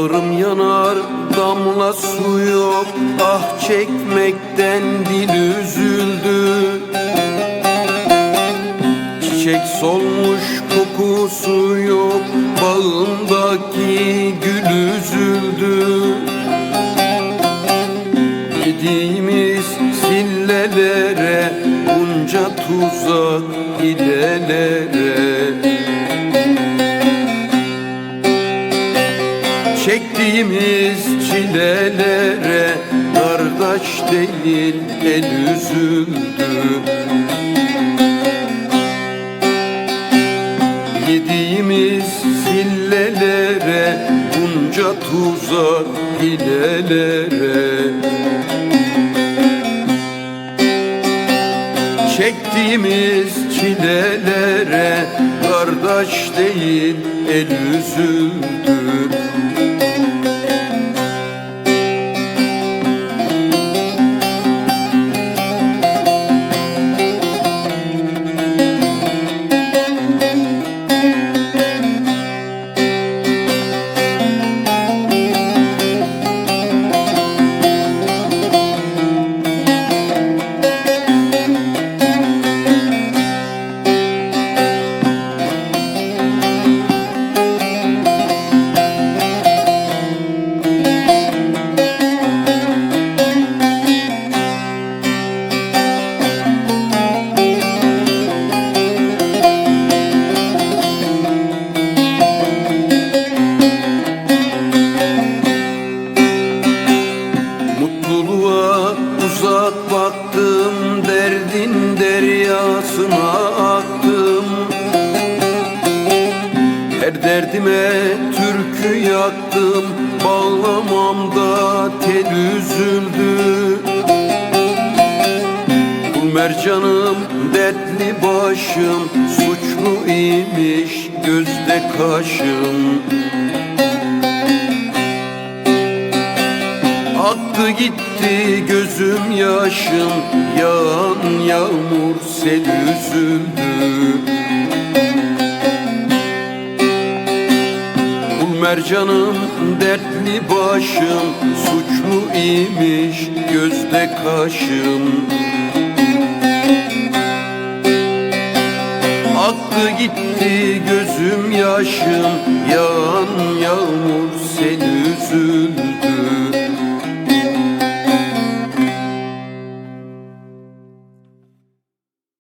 Bağrım yanar damla su yok. Ah çekmekten dil üzüldü. Çiçek solmuş kokusu yok. Bağımdaki gül üzüldü. Yediğimiz sillelere Bunca tuzak hilelere Çektiğimiz çilelere Kardeş değil el üzüldü. Yediğimiz sillelere Bunca tuzak hilelere. Çektiğimiz çilelere Kardeş değil el üzüldü derdime türkü yaktım Bağlamamda tel üzüldü. Kul mercanım dertli başım Suçlu imiş gözde kaşım. Aktı gitti gözüm yaşım Yağan yağmur sel üzüldü Mercanım dertli başım Suçlu imiş gözde kaşım? Aktı gitti gözüm yaşım Yağan yağmur sel